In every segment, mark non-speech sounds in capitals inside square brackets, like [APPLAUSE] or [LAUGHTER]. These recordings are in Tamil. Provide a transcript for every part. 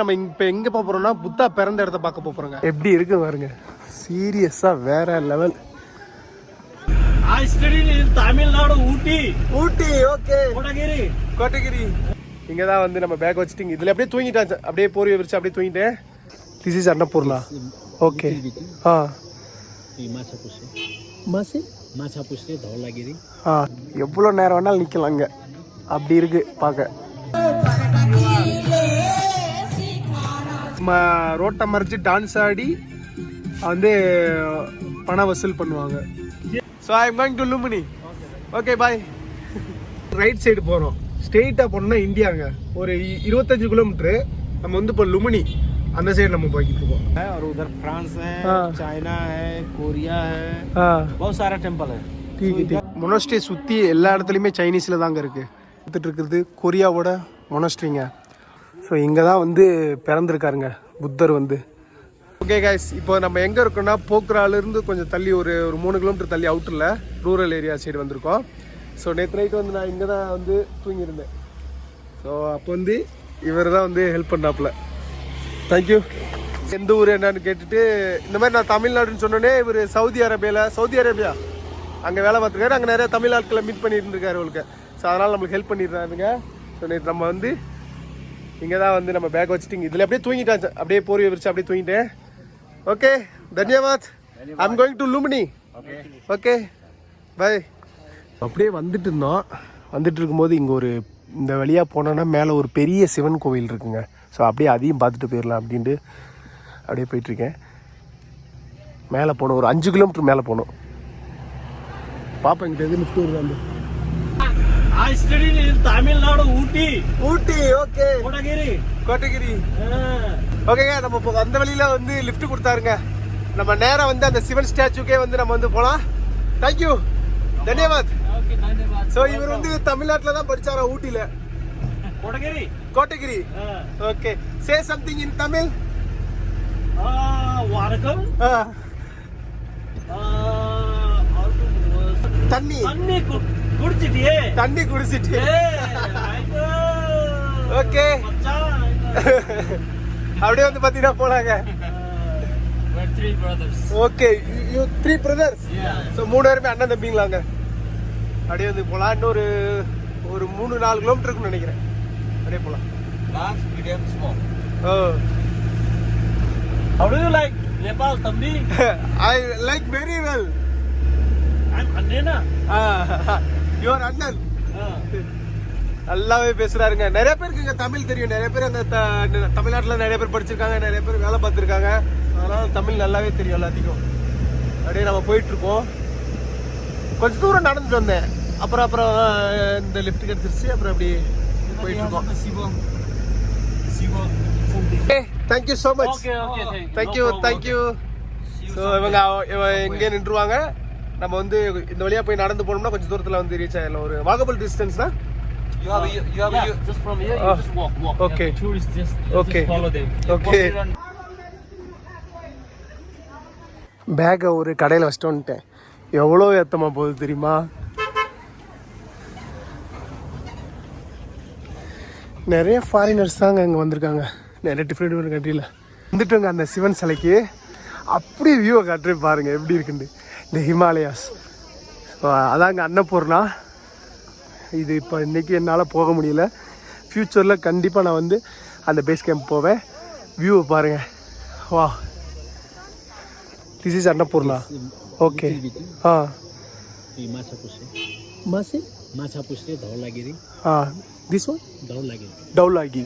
நம்ம இப்போ எங்கே போக போகிறோம்னா புத்தா பிறந்த இடத்த பார்க்க போகிறோங்க எப்படி இருக்கு பாருங்க. சீரியஸாக வேற level Nadu, Ooty, Ooty. Okay Kotagiri. Kotagiri. இங்கே தான் வந்து நம்ம பேக் வச்சுட்டு இதில் அப்படியே தூங்கிட்டாச்சு அப்படியே போர்வை விரிச்சு அப்படியே தூங்கிட்டேன். திஸ் இஸ் அன்னபூர்ணா ஓகே ஆ. Masapushi. Masapushi, Dhaulagiri. ஆ. எவ்வளோ நேரம் வேணாலும் நிற்கலாம் இங்கே அப்படி இருக்கு பார்க்க. ம- ரோட்டை மறைச்சு டான்ஸ் ஆடி வந்து பணம் வசூல் பண்ணுவாங்க so I am going to லுமினி okay bye right side போகிறோம் ஸ்ட்ரெயிட்டாக போனோம்னா இந்தியாங்க ஒரு இ- இருபத்தஞ்சு கிலோமீட்ரு நம்ம வந்து இப்போ லுமினி அந்த சைடு நம்ம போய்கிட்டு இருக்கோம் है और उधर फ्रांस है हाँ। चाइना है कोरिया है ஆ बहुत सारा टेम्पल है மொனஸ்ட்ரி சுற்றி எல்லா இடத்துலையுமே சைனீஸில் தாங்க இருக்குது பார்த்துட்டு இருக்கிறது கொரியாவோட மொனஸ்ட்ரிங்க ஸோ இங்கே தான் வந்து பிறந்திருக்காருங்க புத்தர் வந்து. ஓகே கைஸ் இப்போ நம்ம எங்கே இருக்கோம்னா போக்ராலேருந்து கொஞ்சம் தள்ளி ஒரு ஒரு மூணு கிலோமீட்டர் தள்ளி அவுட்டரில் ரூரல் ஏரியா சைடு வந்திருக்கோம். ஸோ நேற்று நைட்டு வந்து நான் இங்கே தான் வந்து தூங்கியிருந்தேன். ஸோ அப்போ வந்து இவர் தான் வந்து ஹெல்ப் பண்ணாப்புல. தேங்க்யூ எந்த ஊர் என்னன்னு கேட்டுட்டு இந்த மாதிரி நான் தமிழ்நாடுன்னு சொன்னோன்னே இவர் சவுதி அரேபியாவில் சவுதி அரேபியா? அங்கே வேலை பார்த்துருக்காரு அங்கே நிறைய தமிழ் ஆட்களை மீட் பண்ணியிருந்துருக்காரு அவளுக்கு ஸோ அதனால் நம்மளுக்கு ஹெல்ப் பண்ணிடுறாருங்க ஸோ நேற்று நம்ம வந்து இங்கே தான் வந்து நம்ம பேக் வச்சுட்டு இதில் அப்படியே தூங்கிட்டாச்சு அப்படியே போர்வை விரிச்சு அப்படியே தூங்கிட்டேன். Okay தன்யவாத். I'm going to Lumbini okay bye அப்படியே வந்துட்டு இருந்தோம். வந்துட்டு இருக்கும்போது இங்கே ஒரு இந்த வழியாக போனோன்னா மேலே ஒரு பெரிய சிவன் கோவில் இருக்குங்க. ஸோ அப்படியே அதையும் பார்த்துட்டு போயிடலாம் அப்படின்ட்டு அப்படியே போயிட்டுருக்கேன். மேலே போகணும் ஒரு அஞ்சு கிலோமீட்டர் மேலே போகணும் பாப்பா இங்கிட்ட எது லிஃப்ட் வருது I studied in Tamil Nadu Ooty Ooty okay Kotagiri Kotagiri ஓகேங்க நம்ம இப்போ அந்த வழியில் வந்து லிஃப்ட் கொடுத்தாருங்க. நம்ம நேராக வந்து அந்த சிவன் ஸ்டாச்சுக்கே வந்து நம்ம வந்து போகலாம் தேங்க்யூ தன்யவாத். ஸோ இவர் வந்து தமிழ்நாட்டில் தான் படித்தாரா ஊட்டியில்? Kotagiri. Kotagiri okay say something in Tamil வணக்கம் தண்ணி தண்ணி குட் குடிச்சிட்டியே தண்ணி குடிச்சிட்டு ஏய், ஐயோ. Okay. மச்சான், அப்படியே வந்து பார்த்தீங்கன்னா போலாங்க. Okay you three brothers. So மூணு பேருமே அண்ணன் தம்பிங்களாங்க அப்படியே வந்து போகலாம் இன்னொரு ஒரு மூணு நாலு கிலோமீட்டர் இருக்குன்னு நினைக்கிறேன் அப்படியே போகலாம். Oh How do you like Nepal, Tambi? I like very well I'm Annena. [LAUGHS] Your அண்ணன். நல்லாவே பேசுறாருங்க. நிறைய பேருக்கு இங்க தமிழ் தெரியும். நிறைய பேர் அந்த தமிழ்நாட்டுல நிறைய பேர் படிச்சிருக்காங்க. நிறைய பேர் வேலை பார்த்துருக்காங்க. அதனால தமிழ் நல்லாவே தெரியும் எல்லாத்துக்கும். அப்படியே நம்ம போயிட்டு இருக்கோம் கொஞ்ச தூரம் நடந்துட்டு வந்தேன். அப்புறம் அப்புறம் இந்த லிஃப்ட் கிடைச்சிருச்சு அப்புறம் அப்படி போயிட்டு இருக்கோம் Sibo. Sibo. Thank you so much. Thank you. Thank you so இவங்க அவ- இவ- இங்கே நின்றுவாங்க. நம்ம வந்து இந்த வழியா போய் நடந்து போனோம்னா கொஞ்சம் தூரத்துல வந்து ரீச் ஆயிடலாம் ஒரு வாகபிள் டிஸ்டன்ஸ் தான் You have you have yeah, just from here, you Oh. just walk, walk. Okay. Yeah, tourists just, Okay. just follow them. Okay. பேக்கை ஒரு கடையில் வச்சுட்டு வந்துட்டேன் எவ்வளோ ஏத்தமா போகுது தெரியுமா நிறைய ஃபாரினர்ஸ் தாங்க இங்கே வந்திருக்காங்க நிறைய டிஃப்ரெண்ட் டிஃப்ரெண்ட் கண்ட்ரியில் வந்துட்டுங்க அந்த சிவன் சிலைக்கு அப்படியே வியூவை காட்டுறேன் பாருங்க எப்படி இருக்குன்னு இந்த ஹிமாலயாஸ். ஸோ அதாங்க அன்னபூர்ணா. இது இப்போ இன்றைக்கி என்னால் போக முடியல. ஃப்யூச்சரில் கண்டிப்பாக நான் வந்து அந்த பேஸ் கேம்ப் போவேன். வியூவை பாருங்கள் வா. This is Annapurna. ஓகே ஆ. மாசி Masapushi, Dhaulagiri. Ah. This one Dhaulagiri. Dhaulagiri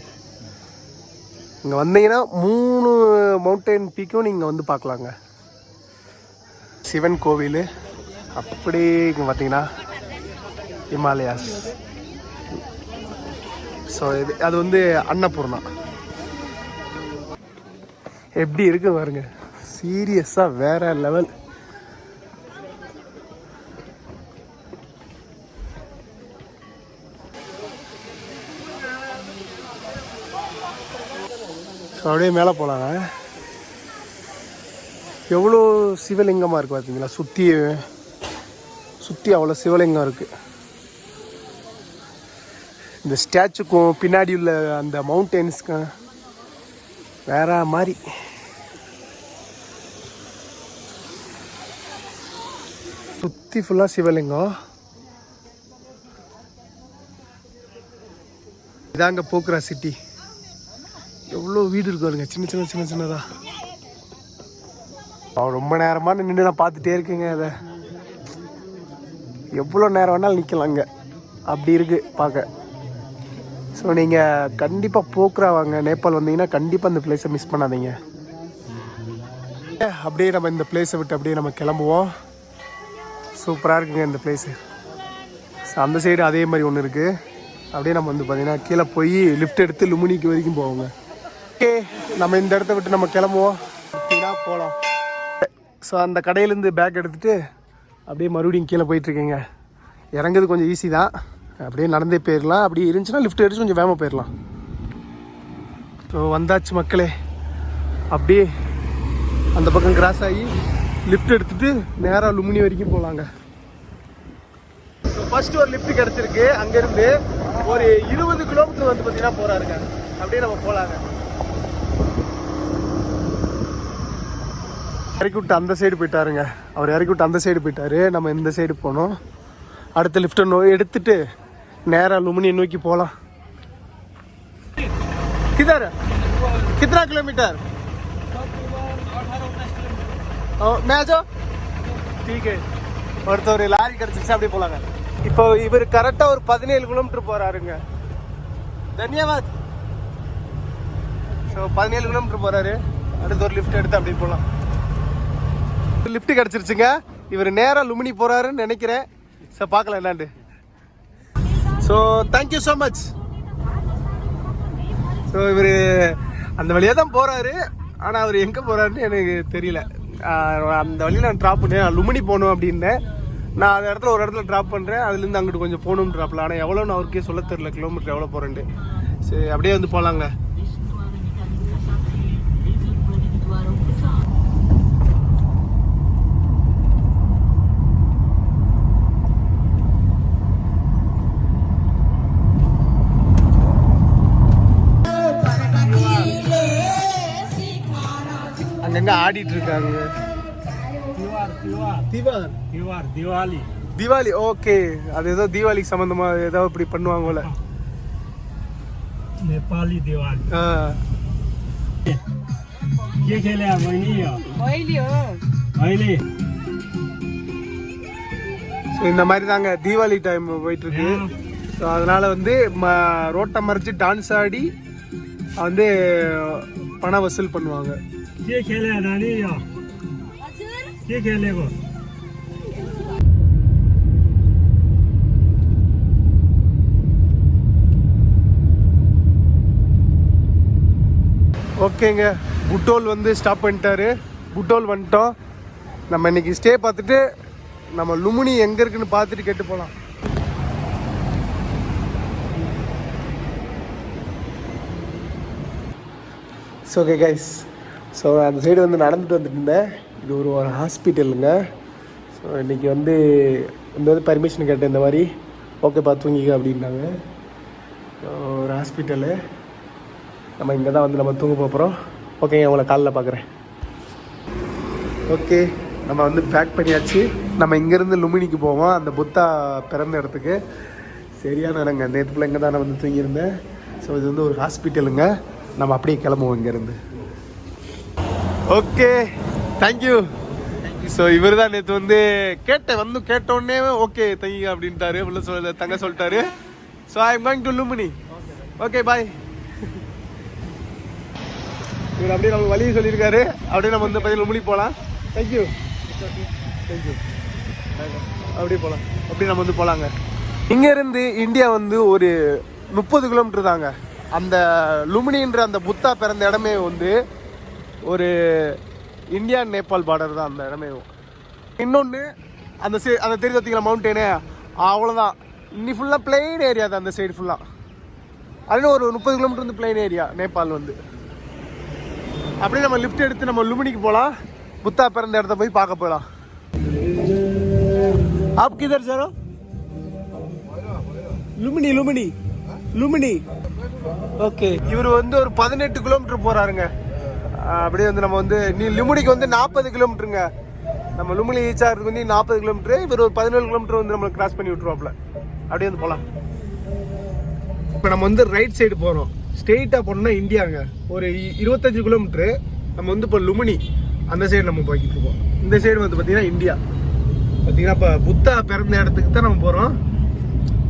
இங்கே வந்தீங்கன்னா மூணு மவுண்டைன் பீக்கும் நீங்கள் வந்து பார்க்கலாங்க. சிவன் கோவில். அப்படியே இங்கே பார்த்தீங்கன்னா ஹிமாலயாஸ். ஸோ இது அது வந்து அன்னபூர்ணா. எப்படி இருக்கு பாருங்க. சீரியஸாக வேற லெவல் ஸோ அப்படியே மேலே போகலாங்க எவ்வளோ சிவலிங்கமாக இருக்குது பார்த்தீங்களா சுற்றி சுற்றி அவ்வளோ சிவலிங்கம் இருக்குது இந்த ஸ்டாச்சுக்கும் பின்னாடி உள்ள அந்த மவுண்டெயின்ஸ்க்கும் வேற மாதிரி. சுற்றி ஃபுல்லாக சிவலிங்கம். இதாங்க போக்குரா சிட்டி எவ்வளோ வீடு இருக்கு பாருங்க. சின்ன சின்ன சின்ன சின்னதாக அவன் ரொம்ப நேரமாக நின்று நான் பார்த்துட்டே இருக்கேங்க அதை. எவ்வளோ நேரம் வேணாலும் நிற்கலாங்க அப்படி இருக்குது பார்க்க. ஸோ நீங்கள் கண்டிப்பாக போக்குறா வாங்க. நேபாள் வந்தீங்கன்னா கண்டிப்பாக அந்த பிளேஸை மிஸ் பண்ணாதீங்க. அப்படியே நம்ம இந்த பிளேஸை விட்டு அப்படியே நம்ம கிளம்புவோம். சூப்பராக இருக்குங்க இந்த பிளேஸு ஸோ அந்த சைடு அதே மாதிரி ஒன்று இருக்குது அப்படியே நம்ம வந்து பார்த்தீங்கன்னா கீழே போய் லிஃப்ட் எடுத்து லுமினிக்கு வரைக்கும் போவோங்க. ஓகே நம்ம இந்த இடத்த விட்டு நம்ம கிளம்புவோம். அப்படின்னா போகலாம் ஸோ அந்த கடையிலேருந்து பேக் எடுத்துகிட்டு அப்படியே மறுபடியும் கீழே போயிட்டுருக்கேங்க. இறங்குறது கொஞ்சம் ஈஸி தான். அப்படியே நடந்தே போயிடலாம் அப்படி இருந்துச்சுன்னா லிஃப்ட் எடுத்து கொஞ்சம் வேகமாக போயிடலாம் ஸோ வந்தாச்சு மக்களே. அப்படியே அந்த பக்கம் கிராஸ் ஆகி லிஃப்ட் எடுத்துட்டு நேராக லுமினி வரைக்கும் போகலாங்க ஸோ ஃபர்ஸ்ட் ஒரு லிஃப்ட் கிடச்சிருக்கு. அங்கேருந்து ஒரு இருபது கிலோமீட்டர் வந்து பார்த்தீங்கன்னா போகிறாருங்க அப்படியே நம்ம போகலாங்க இறக்கி விட்டு அந்த சைடு போயிட்டாருங்க. அவர் இறக்கி விட்டு அந்த சைடு போயிட்டாரு. நம்ம இந்த சைடு போனோம். அடுத்த லிஃப்ட்டை நோ எடுத்துட்டு நேராக லுமினியை நோக்கி போகலாம் கிதர் கித்தனா கிலோமீட்டர். மேஜோ? டீக்கு ஒருத்தர் லாரி கிடச்சிச்சு அப்படியே போகலாங்க இப்போ இவர் கரெக்டாக ஒரு பதினேழு கிலோமீட்டர் போகிறாருங்க தன்யவாத். ஸோ பதினேழு கிலோமீட்டர் போகிறாரு அடுத்து ஒரு லிஃப்ட் எடுத்து அப்படியே போகலாம் லிஃப்ட் கிடச்சிருச்சுங்க. இவர் நேராக லுமினி போறாருன்னு நினைக்கிறேன். சார் பார்க்கலாம் என்னாண்டு so thank you so much so இவர் அந்த வழியாக தான் போகிறாரு ஆனால் அவர் எங்கே போகிறாருன்னு எனக்கு தெரியல. அந்த வழியில் நான் ட்ராப் பண்ணேன். லுமினி போகணும் அப்படின்னேன். நான் அந்த இடத்துல ஒரு இடத்துல ட்ராப் பண்ணுறேன் அதுலேருந்து அங்கிட்டு கொஞ்சம் போகணும் ட்ராப்பில் ஆனால் எவ்வளோன்னு அவருக்கே சொல்ல தெரில கிலோமீட்டர் எவ்வளோ போகிறேன்ட்டு சரி அப்படியே வந்து போகலாங்க அங்கங்கே ஆடிட்டு இருக்காங்க त्योहार त्योहार தீபாவளி त्योहार दिवाली தீபாவளி ஓகே அது ஏதோ தீபாவளிக்கு சம்மந்தமா ஏதோ இப்படி பண்ணுவாங்க போல नेपाली दिवाली ஆ. के खेले आप बहिनी मैले हो अहिले ஸோ இந்த மாதிரி தாங்க தீபாவளி டைம் போயிட்டு இருக்கு ஸோ அதனால வந்து ம ரோட்டை மறைச்சு டான்ஸ் ஆடி வந்து பணம் வசூல் பண்ணுவாங்க के खेले नानी के खेलेको ஓகேங்க புட்டோல் வந்து ஸ்டாப் பண்ணிட்டாரு புட்டோல் வந்துட்டோம் நம்ம இன்னைக்கு ஸ்டே பார்த்துட்டு நம்ம லுமினி எங்கே இருக்குன்னு பார்த்துட்டு கேட்டு போகலாம் ஸோ ஓகே கைஸ் ஸோ அந்த சைடு வந்து நடந்துட்டு வந்துட்டு இருந்தேன். இது ஒரு ஒரு ஹாஸ்பிட்டலுங்க ஸோ இன்றைக்கி வந்து இந்த வந்து பர்மிஷன் கேட்டேன் இந்த மாதிரி. ஓகேப்பா தூங்கிக்க அப்படின்னாங்க. ஒரு ஹாஸ்பிட்டலு நம்ம இங்கே தான் வந்து நம்ம தூங்க போகிறோம் ஓகேங்க உங்களை காலைல பார்க்குறேன் ஓகே நம்ம வந்து பேக் பண்ணியாச்சு. நம்ம இங்கேருந்து லுமினிக்கு போவோம் அந்த புத்தா பிறந்த இடத்துக்கு. சரியான இடங்க நேற்று பிள்ளை இங்கே தான் நான் வந்து தூங்கியிருந்தேன். ஸோ இது வந்து ஒரு ஹாஸ்பிட்டலுங்க நம்ம அப்படியே கிளம்புவோம் இங்கேருந்து. ஓகே தேங்க்யூ ஸோ இவர் தான் நேற்று வந்து கேட்டேன் வந்து கேட்டோடனே ஓகே தங்கி அப்படின்ட்டாரு. உள்ள சொல்ல தங்க சொல்லிட்டாரு. So I am going to Lumbini okay bye இவர் அப்படியே நம்ம வழியை சொல்லியிருக்காரு. அப்படியே நம்ம வந்து பையன் லுமினி போகலாம் தேங்க்யூ தேங்க்யூ அப்படியே போகலாம் அப்படியே நம்ம வந்து போகலாங்க இங்கேருந்து இந்தியா வந்து ஒரு முப்பது கிலோமீட்டர் தாங்க. அந்த லுமினின்ற அந்த புத்தா பிறந்த இடமே வந்து ஒரு இந்தியா நேபாள் பார்டர் தான் அந்த இடமே இன்னொன்று அந்த சை அந்த தெரிஞ்சு பார்த்தீங்களா மவுண்டனு அவ்வளோதான் இன்னி ஃபுல்லாக பிளெயின் ஏரியா தான் அந்த சைடு ஃபுல்லாக அதுன்னு ஒரு முப்பது கிலோமீட்டர் வந்து பிளெயின் ஏரியா நேபாள் வந்து அப்படியே நம்ம லிஃப்ட் எடுத்து நம்ம லுமினிக்கு போகலாம் புத்தா பிறந்த இடத்த போய் பார்க்க போகலாம் आप किधर सर லுமினி லுமினி லுமினி ஓகே இவர் வந்து ஒரு பதினெட்டு கிலோமீட்டர் போறாருங்க ஆஹ் அப்படியே வந்து நம்ம வந்து நீ லுமுனிக்கு வந்து நாற்பது கிலோமீட்டருங்க. நம்ம லுமுனி ரீச் ஆகிறதுக்கு வந்து நாற்பது கிலோமீட்டர் இவர் ஒரு பதினேழு கிலோமீட்டர் வந்து நம்மளுக்கு கிராஸ் பண்ணி விட்டுருவாப்ல அப்படியே வந்து போகலாம் இப்போ நம்ம வந்து ரைட் சைடு போகிறோம் ஸ்ட்ரெயிட்டாக போனோம்னா இந்தியாங்க. ஒரு இருபத்தஞ்சு கிலோமீட்ரு நம்ம வந்து இப்போ லுமினி அந்த சைடு நம்ம போய்கிட்டு இருக்கோம். இந்த சைடு வந்து பார்த்தீங்கன்னா இந்தியா. பார்த்தீங்கன்னா இப்போ புத்தா பிறந்த இடத்துக்கு தான் நம்ம போகிறோம்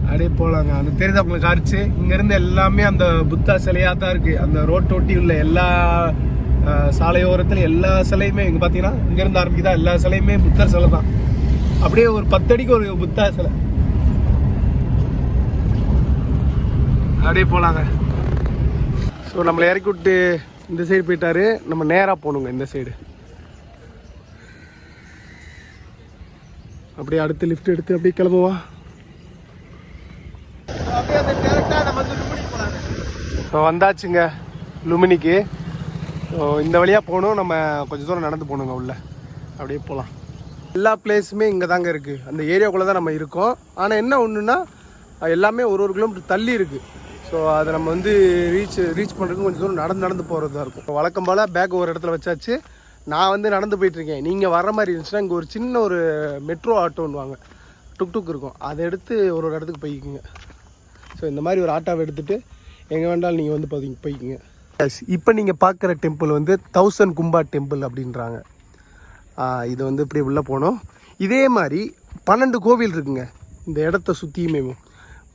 அப்படியே போகலாங்க அந்த தெரியுது உங்களுக்கு இங்கேருந்து எல்லாமே அந்த புத்தா சிலையாக தான் இருக்குது அந்த ரோட்டோட்டி உள்ள எல்லா சாலையோரத்தில் எல்லா சிலையுமே இங்கே பார்த்தீங்கன்னா இங்கேருந்து ஆரம்பிக்குதா எல்லா சிலையுமே புத்தர் சிலை தான். அப்படியே ஒரு பத்தடிக்கு ஒரு புத்தா சிலை. அப்படியே போகலாங்க ஸோ நம்மளை இறக்கி விட்டு இந்த சைடு போயிட்டாரு. நம்ம நேராக போகணுங்க இந்த சைடு அப்படியே அடுத்து லிஃப்ட் எடுத்து அப்படியே கிளம்புவா ஸோ வந்தாச்சுங்க லுமினிக்கு. ஸோ இந்த வழியாக போகணும். நம்ம கொஞ்சம் தூரம் நடந்து போகணுங்க உள்ள. அப்படியே போகலாம் எல்லா பிளேஸுமே இங்கே தாங்க இருக்குது அந்த ஏரியாக்குள்ளே தான் நம்ம இருக்கோம். ஆனால் என்ன ஒன்றுன்னா எல்லாமே ஒரு ஒரு கிலோமீட்டர் தள்ளி இருக்குது ஸோ அதை நம்ம வந்து ரீச் ரீச் பண்ணுறதுக்கு கொஞ்சம் தூரம் நடந்து நடந்து போகிறதா இருக்கும். வழக்கம் போல் பேக் ஒரு இடத்துல வச்சாச்சு. நான் வந்து நடந்து போயிட்டுருக்கேன் நீங்கள் வர மாதிரி இருந்துச்சுன்னா இங்கே ஒரு சின்ன ஒரு மெட்ரோ ஆட்டோன்னுவாங்க டுக் டுக் இருக்கும். அதை எடுத்து ஒரு ஒரு இடத்துக்கு போய்க்குங்க. ஸோ இந்த மாதிரி ஒரு ஆட்டோவை எடுத்துகிட்டு எங்கே வேண்டாலும் நீங்கள் வந்து பார்த்தீங்க போய்க்குங்க. இப்போ நீங்கள் பார்க்குற டெம்பிள் வந்து தௌசண்ட் கும்பா டெம்பிள் அப்படின்றாங்க. இது வந்து இப்படி உள்ளே போனோம். இதே மாதிரி பன்னெண்டு கோவில் இருக்குங்க. இந்த இடத்த சுற்றியுமே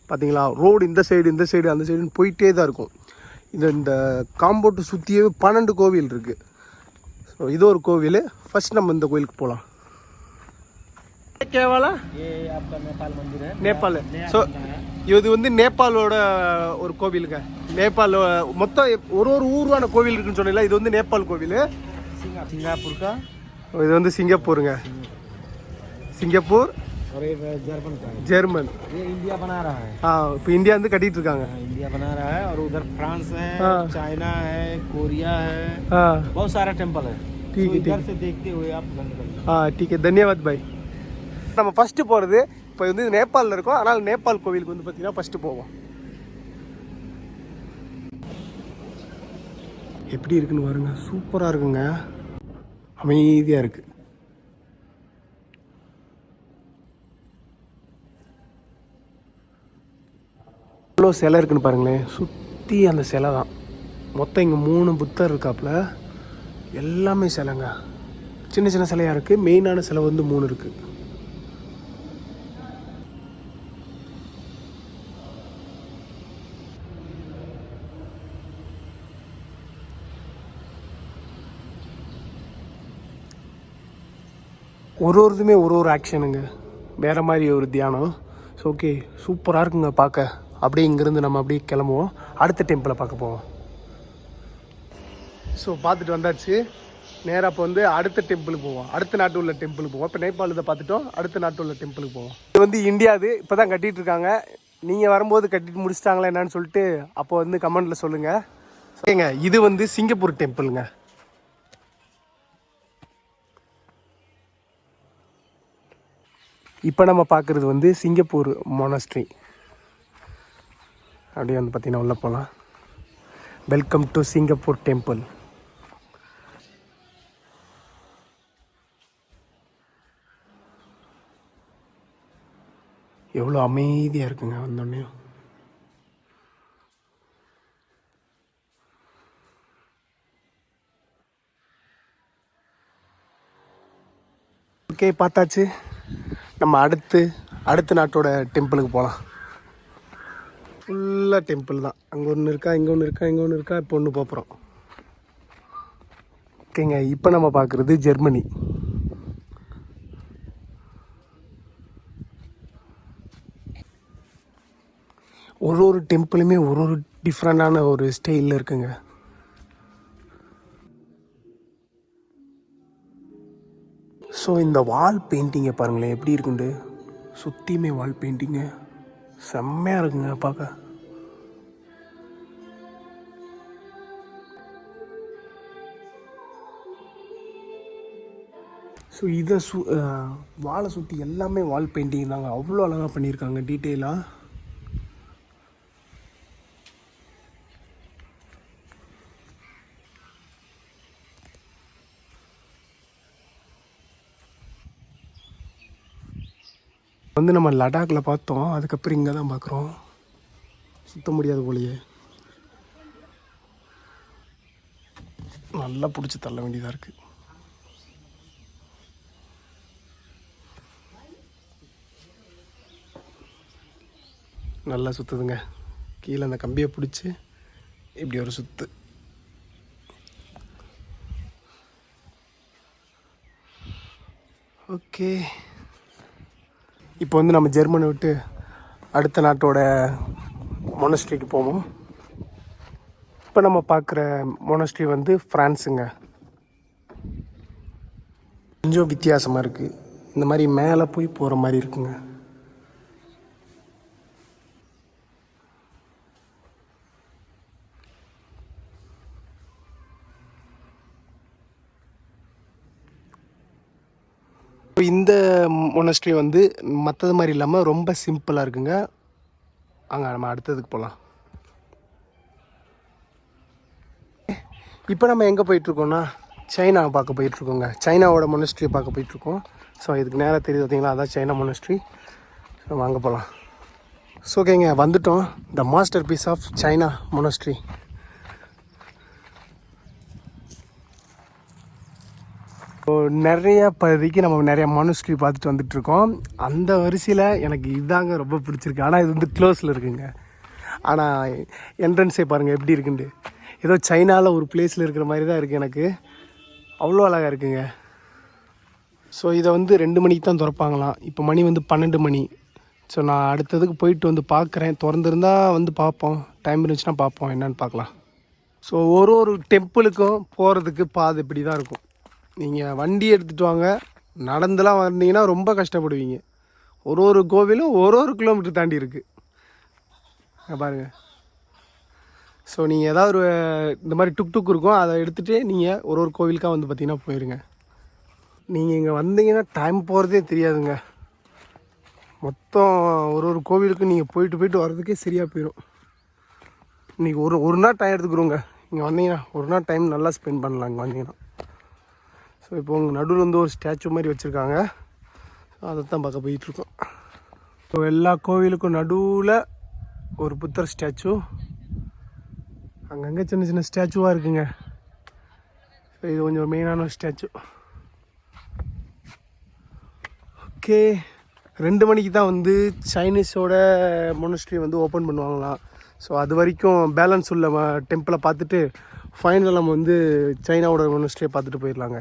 பார்த்தீங்களா ரோடு இந்த சைடு இந்த சைடு அந்த சைடுன்னு போயிட்டே தான் இருக்கும். இந்த இந்த காம்பவுண்டு சுற்றியே பன்னெண்டு கோவில் இருக்குது ஸோ இது ஒரு கோவில். ஃபஸ்ட் நம்ம இந்த கோவிலுக்கு போகலாம் கேவாலா? நேபாள் ஸோ இது வந்து நேபாளோட ஒரு கோவிலுங்க நேபாள் மொத்தம் ஒரு ஒரு ஊர்வான கோவில் இருக்குன்னு சொன்னீங்களா இது வந்து நேபாள் கோவில் सिंगापुर का இது வந்து சிங்கப்பூருங்க சிங்கப்பூர் और ये जर्मन का है ஜெர்மன் ये इंडिया बना रहा है ஆ இப்போ இந்தியா வந்து கட்டிட்டு இருக்காங்க हाँ, इंडिया बना रहा है और उधर फ्रांस है हाँ। चाइना है कोरिया है ஆ बहुत सारा टेम्पल है ठीक तो है, इधर से देखते हुए आप बंद कर लो। ஆ டீக்கே தன்யவாத் பாய் நம்ம ஃபஸ்ட்டு போகிறது இப்போ வந்து நேபாளில் இருக்கோம். அதனால் நேபாள் கோவிலுக்கு வந்து பார்த்தீங்கன்னா ஃபஸ்ட்டு போவோம். எப்படி இருக்குன்னு பாருங்க. சூப்பராக இருக்குங்க. அமைதியாக இருக்கு. எவ்வளோ சிலை இருக்குன்னு பாருங்களேன். சுற்றி அந்த சிலை தான். மொத்தம் இங்கே மூணு புத்தர் இருக்காப்புல. எல்லாமே சிலைங்க. சின்ன சின்ன சிலையாக இருக்குது மெயினான சிலை வந்து மூணு இருக்குது ஒரு ஒரு இதுமே ஒரு ஒரு ஆக்ஷனுங்க வேறு மாதிரி ஒரு தியானம். ஸோ ஓகே சூப்பராக இருக்குங்க பார்க்க. அப்படியே இங்கேருந்து நம்ம அப்படியே கிளம்புவோம். அடுத்த டெம்பிளை பார்க்க போவோம். ஸோ பார்த்துட்டு வந்தாச்சு. நேராக இப்போ வந்து அடுத்த டெம்பிளுக்கு போவோம். அடுத்த நாட்டு உள்ள டெம்பிளுக்கு போவோம். இப்போ நேபாள் இதை பார்த்துட்டோம். அடுத்த நாட்டு உள்ள டெம்பிளுக்கு போவோம். இது வந்து இந்தியாது இப்போ தான் கட்டிட்டு இருக்காங்க. நீங்கள் வரும்போது கட்டிட்டு முடிச்சிட்டாங்களா என்னன்னு சொல்லிட்டு அப்போ வந்து கமெண்ட்டில் சொல்லுங்கள் சரிங்க இது வந்து சிங்கப்பூர் டெம்பிளுங்க இப்போ நம்ம பார்க்குறது வந்து சிங்கப்பூர் மொனஸ்ட்ரி அப்படியே வந்து பார்த்திங்கன்னா உள்ளே போகலாம் வெல்கம் டு சிங்கப்பூர் டெம்பிள் எவ்வளோ அமைதியாக இருக்குங்க வந்தோடனே. ஓகே பார்த்தாச்சு. நம்ம அடுத்து அடுத்த நாட்டோட டெம்பிளுக்கு போகலாம் ஃபுல்லாக டெம்பிள் தான். அங்கே ஒன்று இருக்கா இங்கே ஒன்று இருக்கா இங்கே ஒன்று இருக்கா இப்போ ஒன்று போகிறோம் ஓகேங்க இப்போ நம்ம பார்க்குறது ஜெர்மனி. ஒரு ஒரு டெம்பிளுமே ஒரு ஒரு டிஃப்ரெண்டான ஒரு ஸ்டைலில் இருக்குங்க. ஸோ இந்த வால் பெயிண்டிங்கை பாருங்களேன் எப்படி இருக்குண்டு? சுற்றியுமே வால் பெயிண்டிங்கு செம்மையாக இருக்குங்க பார்க்க. ஸோ இதை சு வாழை வாலை சுற்றி எல்லாமே வால் பெயிண்டிங் தாங்க. அவ்வளோ அழகாக பண்ணியிருக்காங்க டீட்டெயிலாக வந்து நம்ம லடாக்கில் பார்த்தோம். அதுக்கப்புறம் இங்கே தான் பார்க்குறோம். சுத்த முடியாது போலையே. நல்லா பிடிச்சி தள்ள வேண்டியதாக இருக்குது நல்லா சுற்றுதுங்க கீழே அந்த கம்பியை பிடிச்சி இப்படி ஒரு சுற்று ஓகே. இப்போ வந்து நம்ம ஜெர்மனை விட்டு அடுத்த நாட்டோட மொனஸ்ட்ரிக்கு போவோம். இப்போ நம்ம பார்க்குற மொனஸ்ட்ரி வந்து ஃப்ரான்ஸுங்க. கொஞ்சம் வித்தியாசமாக இருக்குது இந்த மாதிரி மேலே போய் போகிற மாதிரி இருக்குங்க. இப்போ இந்த மொனஸ்ட்ரி வந்து மற்றது மாதிரி இல்லாமல் ரொம்ப சிம்பிளாக இருக்குங்க. அங்கே நம்ம அடுத்ததுக்கு போகலாம் இப்போ நம்ம எங்கே போயிட்டுருக்கோம்னா சைனாவை பார்க்க போயிட்டுருக்கோங்க. சைனாவோட மொனஸ்ட்ரி பார்க்க போயிட்டுருக்கோம். ஸோ இதுக்கு நேராக தெரியுது பார்த்தீங்களா அதான் சைனா மொனஸ்ட்ரி ஸோ வாங்க போகலாம் ஸோ ஓகேங்க வந்துட்டோம். The masterpiece of China monastery நிறைய பகுதிக்கு நம்ம நிறைய மனுஸ்ட்ரி பார்த்துட்டு வந்துட்டு இருக்கோம் அந்த வரிசையில் எனக்கு இதாங்க ரொம்ப பிடிச்சிருக்கு. ஆனால் இது வந்து க்ளோஸில் இருக்குங்க. ஆனால் என்ட்ரன்ஸே பாருங்கள் எப்படி இருக்குன்ட்டு. ஏதோ சைனாவில் ஒரு பிளேஸில் இருக்கிற மாதிரி தான் இருக்குது எனக்கு. அவ்வளோ அழகாக இருக்குங்க. ஸோ இதை வந்து ரெண்டு மணிக்கு தான் திறப்பாங்களாம். இப்போ மணி வந்து பன்னெண்டு மணி. ஸோ நான் அடுத்ததுக்கு போயிட்டு வந்து பார்க்குறேன். திறந்துருந்தா வந்து பார்ப்போம். டைம் இருந்துச்சுன்னா பார்ப்போம். என்னென்னு பார்க்கலாம். ஸோ ஒரு ஒரு டெம்பிளுக்கும் போகிறதுக்கு பாது இப்படி தான் இருக்கும். நீங்கள் வண்டி எடுத்துகிட்டு வாங்க. நடந்துலாம் வந்தீங்கன்னா ரொம்ப கஷ்டப்படுவீங்க. ஒரு ஒரு கோவிலும் ஒரு ஒரு கிலோமீட்டர் தாண்டி இருக்குது பாருங்கள் ஸோ நீங்கள் ஏதாவது ஒரு இந்த மாதிரி டுக் டுக் இருக்கும். அதை எடுத்துகிட்டு நீங்கள் ஒரு ஒரு கோவிலுக்காக வந்து பார்த்தீங்கன்னா போயிருங்க. நீங்கள் இங்கே வந்தீங்கன்னா டைம் போகிறதே தெரியாதுங்க. மொத்தம் ஒரு ஒரு கோவிலுக்கும் நீங்கள் போயிட்டு போயிட்டு வர்றதுக்கே சரியாக போயிடும் இன்றைக்கி ஒரு ஒரு நாள் டைம் எடுத்துக்கிறோங்க. இங்கே வந்தீங்கன்னா ஒரு நாள் டைம் நல்லா ஸ்பெண்ட் பண்ணலாம் இங்கே வந்தீங்கன்னா. ஸோ இப்போ உங்கள் நடுவில் வந்து ஒரு ஸ்டாச்சு மாதிரி வச்சுருக்காங்க. அதை தான் பார்க்க போயிட்டுருக்கோம். ஸோ எல்லா கோவிலுக்கும் நடுவில் ஒரு புத்தர் ஸ்டாச்சு அங்கங்கே சின்ன சின்ன ஸ்டாச்சுவாக இருக்குங்க. ஸோ இது கொஞ்சம் மெயினான ஒரு ஸ்டாச்சு ஓகே ரெண்டு மணிக்கு தான் வந்து சைனீஸோட மொனஸ்ட்ரி வந்து ஓப்பன் பண்ணுவாங்களாம். ஸோ அது வரைக்கும் பேலன்ஸ் உள்ள டெம்பிளை பார்த்துட்டு ஃபைனல் நம்ம வந்து சைனாவோட மொனஸ்ட்ரியை பார்த்துட்டு போயிடலாங்க.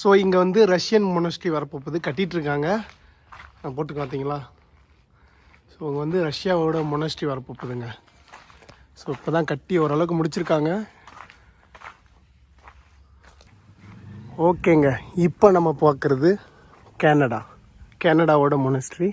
ஸோ இங்கே வந்து ரஷ்யன் மொனஸ்ட்ரி வரப்போகுது. கட்டிகிட்ருக்காங்க நான் போட்டுக்க பார்த்தீங்களா ஸோ இங்கே வந்து ரஷ்யாவோட மொனஸ்ட்ரி வரப்போகுதுங்க. ஸோ இப்போ தான் கட்டி ஓரளவுக்கு முடிச்சிருக்காங்க. ஓகேங்க இப்போ நம்ம பார்க்குறது கனடா கேனடாவோட மொனஸ்ட்ரி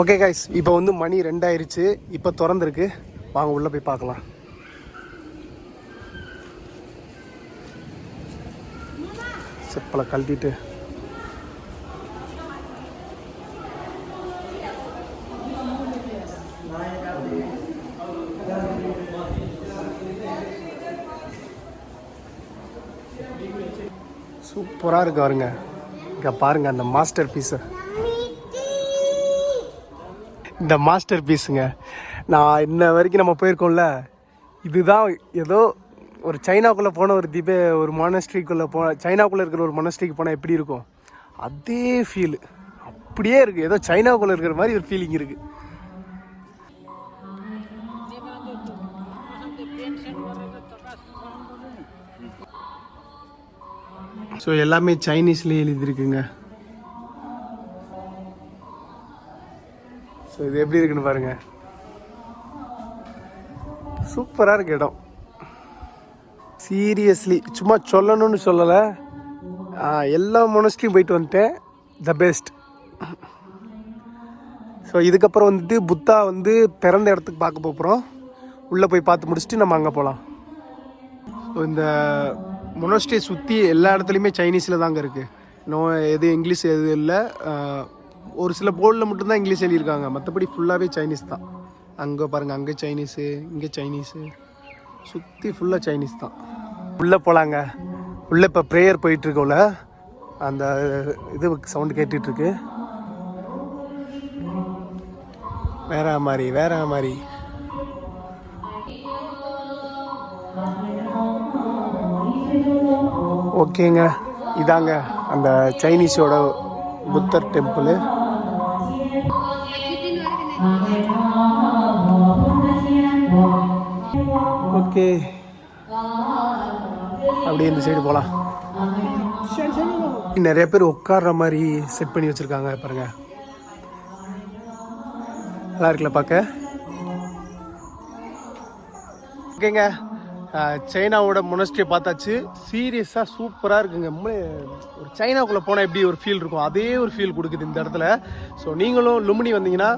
ஓகே காய்ஸ் இப்போ வந்து மணி ரெண்டாயிருச்சு. இப்போ திறந்துருக்கு. வாங்க உள்ளே போய் பார்க்கலாம். செப்பலை கழட்டிட்டு. சூப்பராக இருக்கு பாருங்க. இங்கே பாருங்க அந்த மாஸ்டர் பீஸை. இந்த மாஸ்டர் பீஸுங்க நான் இன்ன வரைக்கும் நம்ம போயிருக்கோம்ல இதுதான் ஏதோ ஒரு சைனாக்குள்ளே போன ஒரு திபே ஒரு மொனஸ்ட்ரிக்குள்ளே போன சைனாக்குள்ளே இருக்கிற ஒரு மொனஸ்ட்ரிக்கு போனால் எப்படி இருக்கும்? அதே ஃபீல் அப்படியே இருக்குது ஏதோ சைனாக்குள்ளே இருக்கிற மாதிரி ஒரு ஃபீலிங் இருக்குது ஸோ எல்லாமே சைனீஸ்லேயே எழுதியிருக்குங்க. ஸோ இது எப்படி இருக்குன்னு பாருங்க. சூப்பராக இருக்கு இடம். சீரியஸ்லி சும்மா சொல்லணும்னு சொல்லலை. எல்லா மொனஸ்ட்ரியும் போயிட்டு வந்துட்டேன். த பெஸ்ட் ஸோ இதுக்கப்புறம் வந்துட்டு புத்தா வந்து பிறந்த இடத்துக்கு பார்க்க போகிறோம் உள்ளே போய் பார்த்து முடிச்சுட்டு நம்ம அங்கே போகலாம் ஸோ இந்த மொனஸ்ட்ரியை சுற்றி எல்லா இடத்துலையுமே சைனீஸில் தாங்க இருக்குது நோ எது இங்கிலீஷ் எதுவும் இல்லை. ஒரு சில போர்டில் மட்டும்தான் இங்கிலீஷ் எழுதியிருக்காங்க. மற்றபடி ஃபுல்லாகவே சைனீஸ் தான். அங்கே பாருங்கள் அங்கே சைனீஸு இங்கே சைனீஸு சுற்றி ஃபுல்லாக சைனீஸ் தான். உள்ளே போகலாங்க உள்ளே இப்போ ப்ரேயர் போயிட்டுருக்கோல அந்த இது சவுண்டு கேட்டுட்ருக்கு. வேற மாதிரி வேற மாதிரி. ஓகேங்க. இதாங்க அந்த சைனீஸோட புத்தர் டெம்பிள் ஓகே. அப்படியே இந்த சைடு போகலாம் நிறைய பேர் உட்கார்ற மாதிரி செட் பண்ணி வச்சிருக்காங்க பாருங்க. நல்லா இருக்குல்ல பார்க்க? ஓகேங்க. சைனாவோட மொனஸ்ட்ரியை பார்த்தாச்சு. சீரியஸாக சூப்பராக இருக்குங்க. ஒரு சைனாக்குள்ளே போனால் எப்படி ஒரு ஃபீல் இருக்கும்? அதே ஒரு ஃபீல் கொடுக்குது இந்த இடத்துல. ஸோ நீங்களும் லுமினி வந்தீங்கன்னா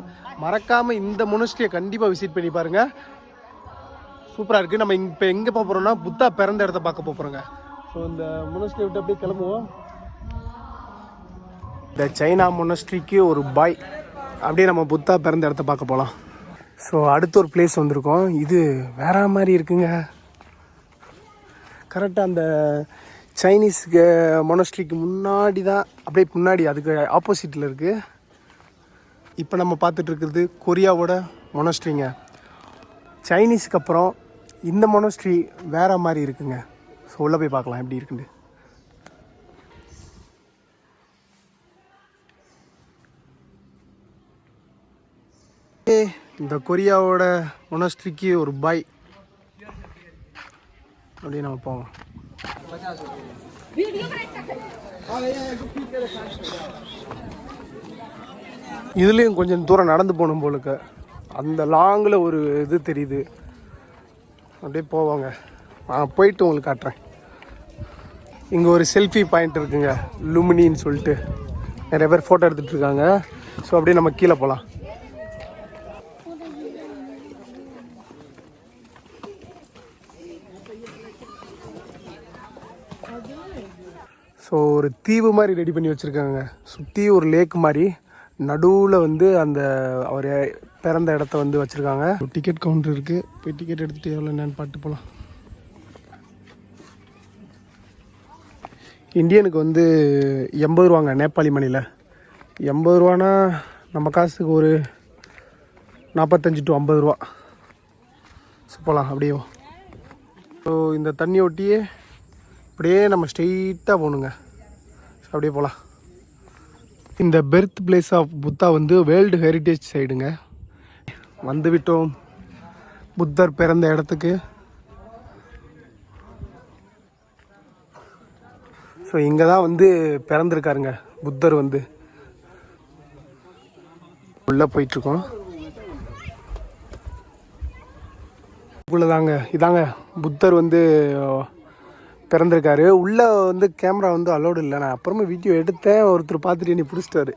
மறக்காமல் இந்த மொனஸ்ட்ரியை கண்டிப்பாக விசிட் பண்ணி பாருங்கள் சூப்பராக இருக்குது நம்ம இப்போ எங்கே போக போகிறோம்னா புத்தா பிறந்த இடத்த பார்க்க போகிறோங்க ஸோ இந்த மொனஸ்ட்ரி விட்டு அப்படியே கிளம்புவோம். இந்த சைனா மொனஸ்ட்ரிக்கு ஒரு பாய். அப்படியே நம்ம புத்தா பிறந்த இடத்த பார்க்க போகலாம் ஸோ அடுத்த ஒரு பிளேஸ் வந்திருக்கோம். இது வேற மாதிரி இருக்குங்க. கரெக்டாக அந்த சைனீஸ் மொனஸ்ட்ரிக்கு முன்னாடி தான் அப்படியே முன்னாடி அதுக்கு ஆப்போசிட்டில் இருக்குது இப்போ நம்ம பார்த்துட்டு இருக்கிறது கொரியாவோட மொனஸ்ட்ரிங்க. சைனீஸ்க்கு அப்புறம் இந்த மொனஸ்ட்ரி வேறு மாதிரி இருக்குங்க. ஸோ உள்ளே போய் பார்க்கலாம் எப்படி இருக்குன்னு. இந்த கொரியாவோட மொனஸ்ட்ரிக்கு ஒரு பாய் அப்படியே நம்ம போவோம். இதுலேயும் கொஞ்சம் தூரம் நடந்து போகணும் போலுக்கு. அந்த லாங்கில் ஒரு இது தெரியுது. அப்படியே போவாங்க. நான் போயிட்டு உங்களுக்கு காட்டுறேன். இங்கே ஒரு செல்ஃபி பாயிண்ட் இருக்குங்க. லுமினின்னு சொல்லிட்டு. நிறைய பேர் ஃபோட்டோ எடுத்துகிட்டு இருக்காங்க. ஸோ அப்படியே நம்ம கீழே போகலாம் ஸோ ஒரு தீவு மாதிரி ரெடி பண்ணி வச்சுருக்காங்க. சுற்றி ஒரு லேக் மாதிரி. நடுவில் வந்து அந்த அவர் பிறந்த இடத்த வந்து வச்சுருக்காங்க. டிக்கெட் கவுண்டர் இருக்குது போய் டிக்கெட் எடுத்துகிட்டு எவ்வளோ என்னன்னு பார்த்து போகலாம் இந்தியனுக்கு வந்து எண்பது ரூபாங்க நேபாளி மணியில் எண்பது ரூபானா நம்ம காசுக்கு ஒரு நாற்பத்தஞ்சு டு ஐம்பது ரூபா. ஸோ போகலாம் அப்படியே. ஸோ இந்த தண்ணி ஒட்டியே அப்படியே நம்ம ஸ்ட்ரெயிட்டாக போகணுங்க அப்படியே போகலாம் இந்த பெர்த் பிளேஸ் ஆஃப் புத்தா வந்து வேர்ல்டு ஹெரிட்டேஜ் சைடுங்க. வந்துவிட்டோம். புத்தர் பிறந்த இடத்துக்கு. ஸோ இங்கே தான் வந்து பிறந்திருக்காருங்க. புத்தர் வந்து. உள்ளே போயிட்டுருக்கோம். உள்ளதாங்க. இதாங்க. புத்தர் வந்து பிறந்திருக்காரு. உள்ளே வந்து கேமரா வந்து அலோடு இல்லை. நான் அப்புறமா வீடியோ எடுத்தேன். ஒருத்தர் பார்த்துட்டு என்னை பிடிச்சிட்டாரு.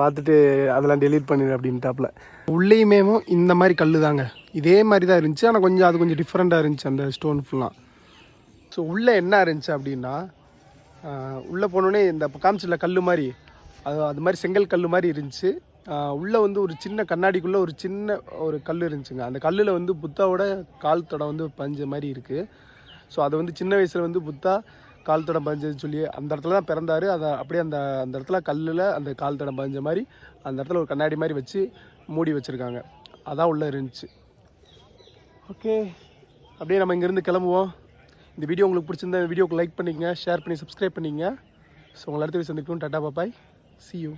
பார்த்துட்டு அதெல்லாம் டெலீட் பண்ணிடு அப்படின்ட்டாப்புல உள்ளேயுமே இந்த மாதிரி கல் தாங்க இதே மாதிரி தான் இருந்துச்சு. ஆனால் கொஞ்சம் அது கொஞ்சம் டிஃப்ரெண்ட்டாக இருந்துச்சு அந்த ஸ்டோன் ஃபுல்லாக ஸோ உள்ளே என்ன இருந்துச்சு அப்படின்னா உள்ளே போனோடனே இந்த காமிச்சில கல் மாதிரி. அது அது மாதிரி செங்கல் கல் மாதிரி இருந்துச்சு. உள்ளே வந்து ஒரு சின்ன கண்ணாடிக்குள்ளே ஒரு சின்ன ஒரு கல் இருந்துச்சுங்க. அந்த கல்லில் வந்து புத்தாவோட கால் தடம் வந்து பஞ்ச மாதிரி இருக்குது ஸோ அதை வந்து சின்ன வயசில் வந்து புத்தா கால் தடம் பதிஞ்சதுன்னு சொல்லி அந்த இடத்துல தான் பிறந்தாரு. அதை அப்படியே அந்த அந்த இடத்துல கல்லில் அந்த கால் தடம் பஞ்ச மாதிரி அந்த இடத்துல ஒரு கண்ணாடி மாதிரி வச்சு மூடி வச்சுருக்காங்க. அதான் உள்ளே இருந்துச்சு. ஓகே. அப்படியே நம்ம இங்கேருந்து கிளம்புவோம். இந்த வீடியோ உங்களுக்கு பிடிச்சிருந்தா வீடியோக்கு லைக் பண்ணிக்கங்க ஷேர் பண்ணி சப்ஸ்கிரைப் பண்ணிக்கங்க. ஸோ உங்களை அடுத்த வீடியோ சந்திக்கும் டாட்டா பாப்பாய் சி யூ